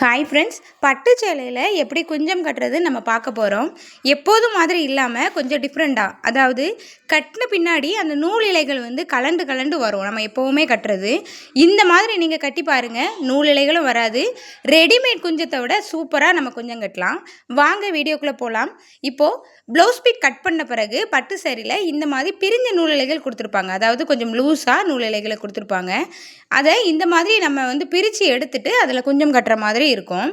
Hi friends பட்டு சேலையில் எப்படி குஞ்சம் கட்டுறது நம்ம பார்க்க போகிறோம் எப்போதும் மாதிரி இல்லாமல் கொஞ்சம் டிஃப்ரெண்ட்டாக அதாவது கட்டின பின்னாடி அந்த நூல் இலைகள் வந்து கலண்டு கலண்டு வரும். நம்ம எப்போவுமே கட்டுறது. இந்த மாதிரி நீங்கள் கட்டி பாருங்கள் நூல் இலைகளும் வராது. ரெடிமேட் குஞ்சத்தை விட சூப்பராக நம்ம குஞ்சம் கட்டலாம். வாங்க வீடியோக்குள்ளே போகலாம் இப்போது ப்ளவுஸ் பீட் கட் பண்ண பிறகு பட்டு சேரீல இந்த மாதிரி பிரிஞ்ச நூல் இலைகள் கொடுத்துருப்பாங்க. அதாவது கொஞ்சம் லூஸாக நூல் இலைகளை கொடுத்துருப்பாங்க. அதை இந்த மாதிரி நம்ம வந்து பிரித்து எடுத்துட்டு அதில் குஞ்சம் கட்டுற மாதிரி இருக்கும்.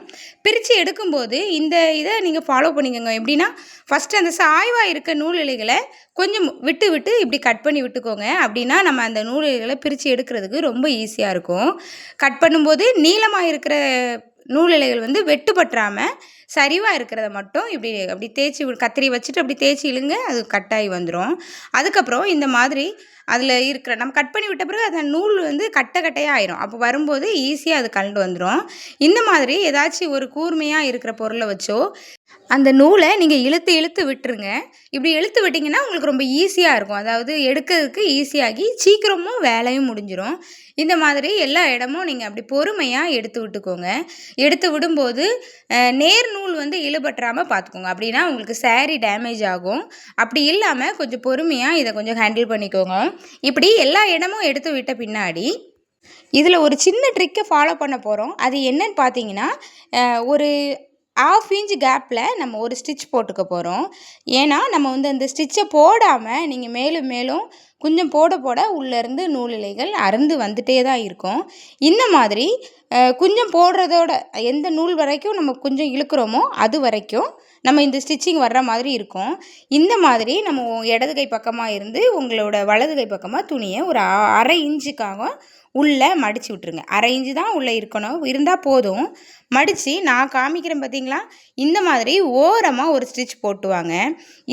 பிரித்து எடுக்கும்போது இந்த இதை நீங்கள் ஃபாலோ பண்ணிக்கோங்க. எப்படின்னா ஃபஸ்ட்டு அந்த சாய்வாக இருக்க நூல் இலைகளை கொஞ்சம் விட்டு விட்டு இப்படி கட் பண்ணி விட்டுக்கோங்க. அப்படின்னா நம்ம அந்த நூல் இலைகளை பிரித்து எடுக்கிறதுக்கு ரொம்ப ஈஸியாக இருக்கும். கட் பண்ணும்போது நீளமாக இருக்கிற நூல் இலைகள் வந்து வெட்டுப்பட்டுறாமல் சரிவாக இருக்கிறத மட்டும் இப்படி அப்படி தேய்ச்சி கத்திரி வச்சுட்டு அப்படி தேய்ச்சி இழுங்க அது கட்டாகி வந்துடும் அதுக்கப்புறம் இந்த மாதிரி அதில் இருக்கிற நம்ம கட் பண்ணி விட்ட பிறகு அந்த நூல் வந்து கட்டை கட்டையாக ஆயிரும். அப்போ வரும்போது ஈஸியாக அது கலண்டு வந்துடும் இந்த மாதிரி ஏதாச்சும் ஒரு கூர்மையாக இருக்கிற பொருளை வச்சோ அந்த நூலை நீங்கள் இழுத்து இழுத்து விட்டுருங்க. இப்படி இழுத்து விட்டிங்கன்னா உங்களுக்கு ரொம்ப ஈஸியாக இருக்கும். அதாவது எடுக்கிறதுக்கு ஈஸியாகி சீக்கிரமும் வேலையும் முடிஞ்சிடும் இந்த மாதிரி எல்லா இடமும் நீங்கள் அப்படி பொறுமையாக எடுத்து விட்டுக்கோங்க. எடுத்து விடும்போது நேர் நூல் வந்து இழுபற்றாமல் பார்த்துக்கோங்க அப்படின்னா உங்களுக்கு சேரீ டேமேஜ் ஆகும். அப்படி இல்லாமல் கொஞ்சம் பொறுமையாக இதை கொஞ்சம் ஹேண்டில் பண்ணிக்கோங்க. இப்படி எல்லா இடமும் எடுத்து விட்ட பின்னாடி இதில் ஒரு சின்ன ட்ரிக்கை ஃபாலோ பண்ண போகிறோம் அது என்னன்னு பார்த்தீங்கன்னா ஒரு ஆஃப் இன்ச் கேப்பில் நம்ம ஒரு ஸ்டிச் போட்டுக்க போகிறோம் ஏன்னா நம்ம வந்து அந்த ஸ்டிச்சை போடாமல் நீங்கள் மேலும் மேலும் கொஞ்சம் போட போட உள்ளேருந்து நூல் இலைகள் அறுந்து வந்துட்டே தான் இருக்கும். இந்த மாதிரி கொஞ்சம் போடுறதோட எந்த நூல் வரைக்கும் நம்ம கொஞ்சம் இழுக்கிறோமோ அது வரைக்கும் நம்ம இந்த ஸ்டிச்சிங் வர்ற மாதிரி இருக்கும். இந்த மாதிரி நம்ம இடது கை பக்கமாக இருந்து உங்களோட வலது கை பக்கமாக துணியை ஒரு அரை இன்ச்சுக்காக உள்ளே மடித்து விட்ருங்க அரை இன்ச்சு தான் உள்ளே இருக்கணும். இருந்தால் போதும். மடித்து நான் காமிக்கிறேன் பார்த்தீங்களா? இந்த மாதிரி ஓரமாக ஒரு ஸ்டிச் போட்டுவாங்க.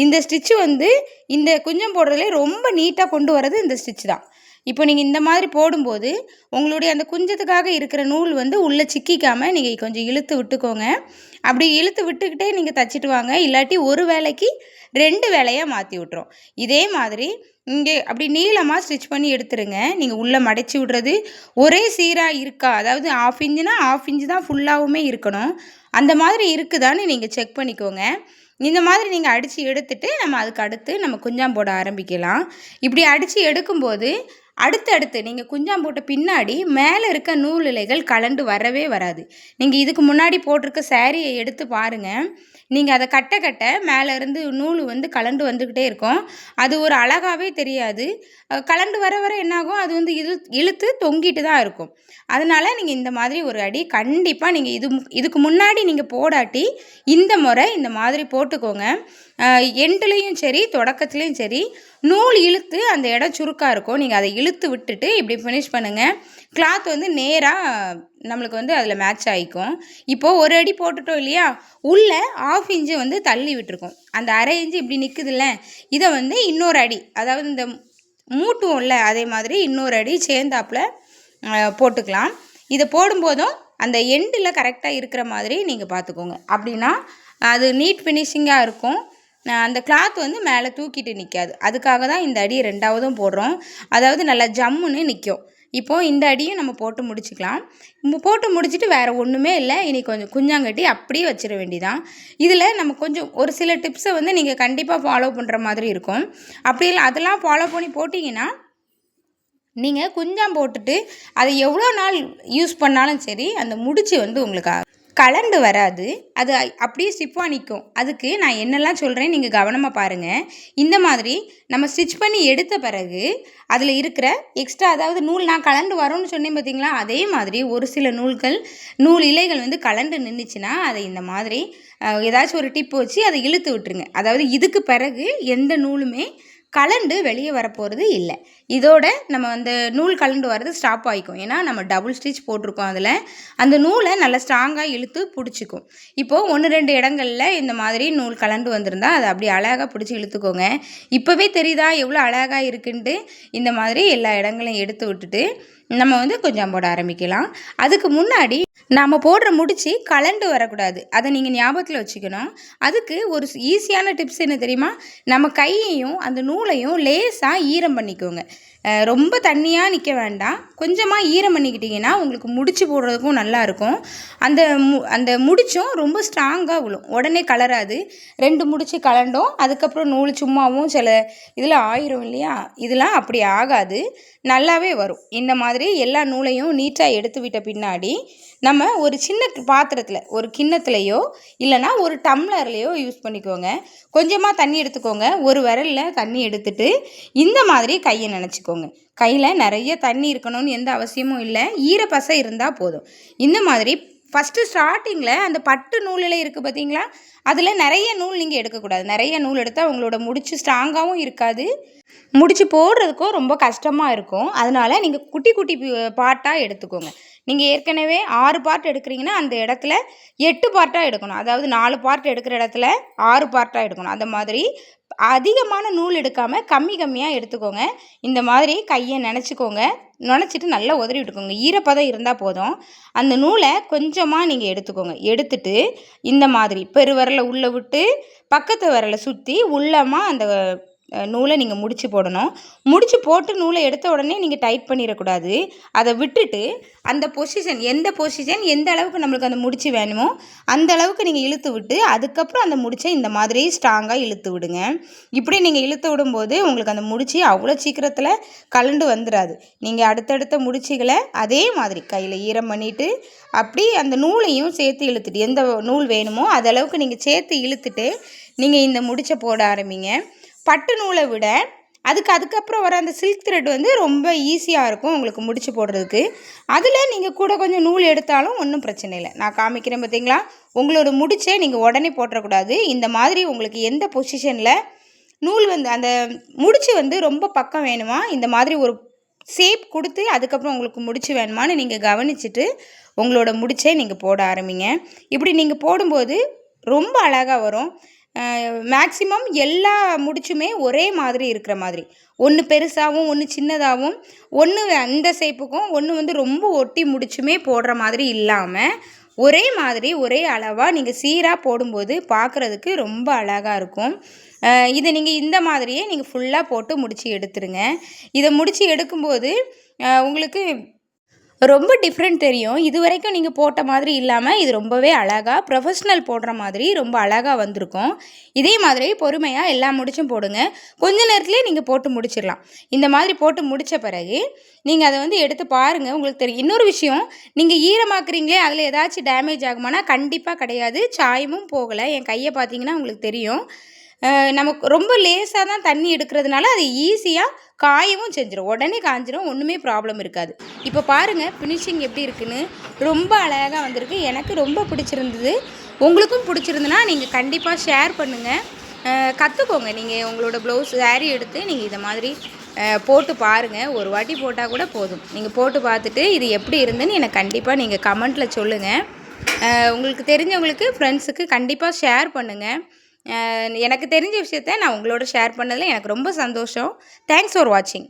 இந்த ஸ்டிச்சு வந்து இந்த குஞ்சம் போடுறதுலே ரொம்ப நீட்டாக கொண்டு வர்றது இந்த ஸ்டிச் தான். இப்போ நீங்கள் இந்த மாதிரி போடும்போது உங்களுடைய அந்த குஞ்சத்துக்காக இருக்கிற நூல் வந்து உள்ளே சிக்கிக்காமல் நீங்கள் கொஞ்சம் இழுத்து விட்டுக்கோங்க. அப்படி இழுத்து விட்டுக்கிட்டே நீங்கள் தச்சிட்டு வாங்க. இல்லாட்டி ஒரு வேலைக்கு ரெண்டு வேலையாக மாற்றி விட்ரும் இதே மாதிரி இங்கே அப்படி நீளமாக ஸ்டிச் பண்ணி எடுத்துருங்க. நீங்கள் உள்ளே மடைச்சி விடுறது ஒரே சீராக இருக்கா? அதாவது ஆஃப் இன்ச்சுனா ஆஃப் இன்ச்சு தான் ஃபுல்லாகவுமே இருக்கணும். அந்த மாதிரி இருக்குதான்னு நீங்கள் செக் பண்ணிக்கோங்க. இந்த மாதிரி நீங்கள் அடித்து எடுத்துட்டு நம்ம அதுக்கு அடுத்து நம்ம குஞ்சாம் போட ஆரம்பிக்கலாம். இப்படி அடித்து எடுக்கும்போது அடுத்து அடுத்து நீங்கள் குஞ்சாம் போட்ட பின்னாடி மேலே இருக்க நூல் இலைகள் கலண்டு வரவே வராது. நீங்கள் இதுக்கு முன்னாடி போட்டிருக்க சேரீயை எடுத்து பாருங்கள் நீங்கள் அதை கட்ட கட்ட மேலே இருந்து நூல் வந்து கலண்டு வந்துக்கிட்டே இருக்கும். அது ஒரு அழகாகவே தெரியாது. கலண்டு வர வர என்னாகும்? அது வந்து இழு இழுத்து தொங்கிட்டு தான் இருக்கும். அதனால் நீங்கள் இந்த மாதிரி ஒரு அடி கண்டிப்பாக நீங்கள் இது இதுக்கு முன்னாடி நீங்கள் போடாட்டி இந்த முறை இந்த மாதிரி போட்டுக்கோங்க. எண்டுலேயும் சரி தொடக்கத்துலேயும் சரி நூல் இழுத்து அந்த இடம் சுருக்காக இருக்கும். நீங்கள் அதை இழுத்து விட்டுட்டு இப்படி ஃபினிஷ் பண்ணுங்கள் கிளாத் வந்து நேராக நம்மளுக்கு வந்து அதில் மேட்ச் ஆகிக்கும் இப்போது ஒரு அடி போட்டுட்டோம் இல்லையா? உள்ளே ஆஃப் இன்ச்சு வந்து தள்ளி விட்டுருக்கோம். அந்த அரை இன்ச்சு இப்படி நிற்குதுல்ல இதை வந்து இன்னொரு அடி அதாவது இந்த மூட்டுவோம்ல அதே மாதிரி இன்னொரு அடி சேர்ந்தாப்புல போட்டுக்கலாம். இதை போடும்போதும் அந்த எண்டில் கரெக்டாக இருக்கிற மாதிரி நீங்கள் பார்த்துக்கோங்க. அப்படின்னா அது நீட் ஃபினிஷிங்காக இருக்கும். அந்த கிளாத் வந்து மேலே தூக்கிட்டு நிற்காது அதுக்காக தான் இந்த அடி ரெண்டாவதும் போடுறோம். அதாவது நல்லா ஜம்முன்னு நிற்கும் இப்போது இந்த அடியும் நம்ம போட்டு முடிச்சுக்கலாம். போட்டு முடிச்சுட்டு வேறு ஒன்றுமே இல்லை. இனி கொஞ்சம் குஞ்சாங்கட்டி அப்படியே வச்சிட வேண்டிதான். இதில் நம்ம கொஞ்சம் ஒரு சில டிப்ஸை வந்து நீங்கள் கண்டிப்பாக ஃபாலோ பண்ணுற மாதிரி இருக்கும். அப்படி இல்லை அதெல்லாம் ஃபாலோ பண்ணி போட்டிங்கன்னா நீங்கள் குஞ்சாம் போட்டுட்டு அதை எவ்வளோ நாள் யூஸ் பண்ணாலும் சரி அந்த முடிச்சு வந்து உங்களுக்கு கலண்டு வராது. அது அப்படியே ஸ்டிப்பாக நிற்கும் அதுக்கு நான் என்னெல்லாம் சொல்கிறேன் நீங்கள் கவனமாக பாருங்கள் இந்த மாதிரி நம்ம ஸ்டிச் பண்ணி எடுத்த பிறகு அதில் இருக்கிற எக்ஸ்ட்ரா அதாவது நூல் நான் கலண்டு வரும்னு சொன்னேன் பார்த்தீங்களா அதே மாதிரி ஒரு சில நூல்கள் நூல் இலைகள் வந்து கலண்டு நின்றுச்சுன்னா அதை இந்த மாதிரி ஏதாச்சும் ஒரு டிப் வச்சு அதை இழுத்து விட்டுருங்க. அதாவது இதுக்கு பிறகு எந்த நூலுமே கலண்டு வெளியே வரப்போகிறது இல்லை. இதோட நம்ம அந்த நூல் கலண்டு வர்றது ஸ்டாப் ஆகிக்கும் ஏன்னா நம்ம டபுள் ஸ்டிச் போட்டிருக்கோம் அதில். அந்த நூலை நல்லா ஸ்ட்ராங்காக இழுத்து பிடிச்சிக்கும். இப்போது ஒன்று ரெண்டு இடங்களில் இந்த மாதிரி நூல் கலண்டு வந்திருந்தால் அதை அப்படி அழகாக பிடிச்சி இழுத்துக்கோங்க. இப்போவே தெரியுதா எவ்வளோ அழகாக இருக்குன்ட்டு? இந்த மாதிரி எல்லா இடங்களையும் எடுத்து விட்டுட்டு நம்ம வந்து கொஞ்சம் போட ஆரம்பிக்கலாம். அதுக்கு முன்னாடி நாம் போடுற முடிச்சு கலண்டு வரக்கூடாது. அதை நீங்கள் ஞாபகத்தில் வச்சுக்கணும். அதுக்கு ஒரு ஈஸியான டிப்ஸ் என்ன தெரியுமா? நம்ம கையையும் அந்த நூலையும் லேசாக ஈரம் பண்ணிக்கோங்க. ரொம்ப தண்ணியாக நிற்க வேண்டாம். கொஞ்சமாக ஈரம் பண்ணிக்கிட்டிங்கன்னா உங்களுக்கு முடிச்சு போடுறதுக்கும் நல்லாயிருக்கும் அந்த மு அந்த முடிச்சும் ரொம்ப ஸ்ட்ராங்காக விழும் உடனே கலராது. ரெண்டு முடிச்சு கலண்டோம். அதுக்கப்புறம் நூல் சும்மாவும் சில இதில் ஆயிரும் இல்லையா? இதெல்லாம் அப்படி ஆகாது. நல்லாவே வரும். இந்த மாதிரி எல்லா நூலையும் நீட்டாக எடுத்து விட்ட பின்னாடி நம்ம ஒரு சின்ன பாத்திரத்தில் ஒரு கிண்ணத்துலையோ இல்லைன்னா ஒரு டம்ளர்லேயோ யூஸ் பண்ணிக்கோங்க. கொஞ்சமாக தண்ணி எடுத்துக்கோங்க. ஒரு விரலில் தண்ணி எடுத்துட்டு இந்த மாதிரி கையை நினச்சிக்கோங்க. கையில் நிறைய தண்ணி இருக்கணும்னு எந்த அவசியமும் இல்லை. ஈரப்பசை இருந்தால் போதும். இந்த மாதிரி ஃபஸ்ட்டு ஸ்டார்டிங்கில் அந்த பட்டு நூலில் இருக்குது பார்த்தீங்களா அதில் நிறைய நூல் நீங்கள் எடுக்கக்கூடாது. நிறைய நூல் எடுத்தால் உங்களோட முடிச்சு ஸ்ட்ராங்காகவும் இருக்காது. முடிச்சு போடுறதுக்கும் ரொம்ப கஷ்டமாக இருக்கும். அதனால் நீங்கள் குட்டி குட்டி பாட்டாக எடுத்துக்கோங்க. நீங்கள் ஏற்கனவே ஆறு பார்ட் எடுக்கிறீங்கன்னா அந்த இடத்துல எட்டு பார்ட்டாக எடுக்கணும். அதாவது நாலு பார்ட் எடுக்கிற இடத்துல ஆறு பார்ட்டாக எடுக்கணும். அந்த மாதிரி அதிகமான நூல் எடுக்காமல் கம்மி கம்மியாக எடுத்துக்கோங்க. இந்த மாதிரி கையை நினச்சிக்கோங்க. நினச்சிட்டு நல்லா உதறி விட்டுக்கோங்க. ஈரப்பதம் இருந்தால் போதும். அந்த நூலை கொஞ்சமாக நீங்கள் எடுத்துக்கோங்க. எடுத்துட்டு இந்த மாதிரி பெருவரலை உள்ளே விட்டு பக்கத்து வரலை சுற்றி உள்ளமாக அந்த நூலை நீங்கள் முடிச்சு போடணும். முடிச்சு போட்டு நூலை எடுத்த உடனே நீங்கள் டைட் பண்ணிடக்கூடாது. அதை விட்டுட்டு அந்த பொசிஷன் எந்த பொசிஷன் எந்த அளவுக்கு நம்மளுக்கு அந்த முடிச்சு வேணுமோ அந்த அளவுக்கு நீங்கள் இழுத்து விட்டு அதுக்கப்புறம் அந்த முடிச்சை இந்த மாதிரி ஸ்ட்ராங்காக இழுத்து விடுங்க. இப்படி நீங்கள் இழுத்து விடும்போது உங்களுக்கு அந்த முடிச்சு அவ்வளோ சீக்கிரத்தில் கலண்டு வந்துடாது நீங்கள் அடுத்தடுத்த முடிச்சுகளை அதே மாதிரி கையில் ஈரம் பண்ணிவிட்டு அப்படி அந்த நூலையும் சேர்த்து இழுத்துட்டு எந்த நூல் வேணுமோ அதளவுக்கு அளவுக்கு நீங்கள் சேர்த்து இழுத்துட்டு நீங்கள் இந்த முடிச்சை போட ஆரம்பிங்க. பட்டு நூலை விட அதுக்கு அதுக்கப்புறம் வர அந்த சில்க் த்ரெட் வந்து ரொம்ப ஈஸியாக இருக்கும் உங்களுக்கு முடிச்சு போடுறதுக்கு. அதில் நீங்கள் கூட கொஞ்சம் நூல் எடுத்தாலும் ஒன்றும் பிரச்சனை இல்லை. நான் காமிக்கிறேன் பார்த்தீங்களா உங்களோட முடிச்சே நீங்கள் உடனே போட்டுறக்கூடாது. இந்த மாதிரி உங்களுக்கு எந்த பொசிஷனில் நூல் வந்து அந்த முடிச்சு வந்து ரொம்ப பக்கம் வேணுமா? இந்த மாதிரி ஒரு ஷேப் கொடுத்து அதுக்கப்புறம் உங்களுக்கு முடிச்சு வேணுமான்னு நீங்கள் கவனிச்சுட்டு உங்களோட முடிச்சே நீங்கள் போட ஆரம்பிங்க. இப்படி நீங்கள் போடும்போது ரொம்ப அழகாக வரும். மேக்சிமம் எல்லா முடிச்சுமே ஒரே மாதிரி இருக்கிற மாதிரி. ஒன்று பெருசாகவும் ஒன்று சின்னதாகவும் ஒன்று அந்த ஷேப்புக்கும் ஒன்று வந்து ரொம்ப ஒட்டி முடிச்சுமே போடுற மாதிரி இல்லாமல் ஒரே மாதிரி ஒரே அளவாக நீங்கள் சீராக போடும்போது பார்க்குறதுக்கு ரொம்ப அழகாக இருக்கும். இதை நீங்கள் இந்த மாதிரியே நீங்கள் ஃபுல்லாக போட்டு முடித்து எடுத்துருங்க. இதை முடித்து எடுக்கும்போது உங்களுக்கு ரொம்ப டிஃப்ரெண்ட் தெரியும். இது வரைக்கும் நீங்கள் போட்ட மாதிரி இல்லாமல் இது ரொம்பவே அழகாக ப்ரொஃபஷ்னல் போடுற மாதிரி ரொம்ப அழகாக வந்திருக்கும். இதே மாதிரி பொறுமையாக எல்லா முடிச்சும் போடுங்க. கொஞ்ச நேரத்துலேயே நீங்கள் போட்டு முடிச்சிடலாம். இந்த மாதிரி போட்டு முடித்த பிறகு நீங்கள் அதை வந்து எடுத்து பாருங்கள் உங்களுக்கு தெரியும். இன்னொரு விஷயம் நீங்கள் ஈரமாக்குறீங்களே அதில் ஏதாச்சும் டேமேஜ் ஆகுமானா கண்டிப்பாக கிடையாது. சாயமும் போகலை. என் கையை பார்த்தீங்கன்னா உங்களுக்கு தெரியும். நமக்கு ரொம்ப லேசாக தான் தண்ணி எடுக்கிறதுனால அது ஈஸியாக காயவும் செஞ்சிடும் உடனே காஞ்சிரும் ஒன்றுமே ப்ராப்ளம் இருக்காது. இப்போ பாருங்கள் ஃபினிஷிங் எப்படி இருக்குன்னு ரொம்ப அழகாக வந்திருக்கு. எனக்கு ரொம்ப பிடிச்சிருந்தது. உங்களுக்கும் பிடிச்சிருந்துன்னா நீங்கள் கண்டிப்பாக ஷேர் பண்ணுங்கள் கற்றுக்கோங்க நீங்கள் உங்களோட ப்ளவுஸ் saree எடுத்து நீங்கள் இதை மாதிரி போட்டு பாருங்கள் ஒரு வாட்டி போட்டால் கூட போதும். நீங்கள் போட்டு பார்த்துட்டு இது எப்படி இருந்துன்னு எனக்கு கண்டிப்பாக நீங்கள் கமெண்ட்டில் சொல்லுங்கள் உங்களுக்கு தெரிஞ்சவங்களுக்கு ஃப்ரெண்ட்ஸுக்கு கண்டிப்பாக ஷேர் பண்ணுங்கள் எனக்கு தெரிஞ்ச விஷயத்த நான் உங்களோட ஷேர் பண்ணதில் எனக்கு ரொம்ப சந்தோஷம். தேங்க்ஸ் ஃபார் வாட்சிங்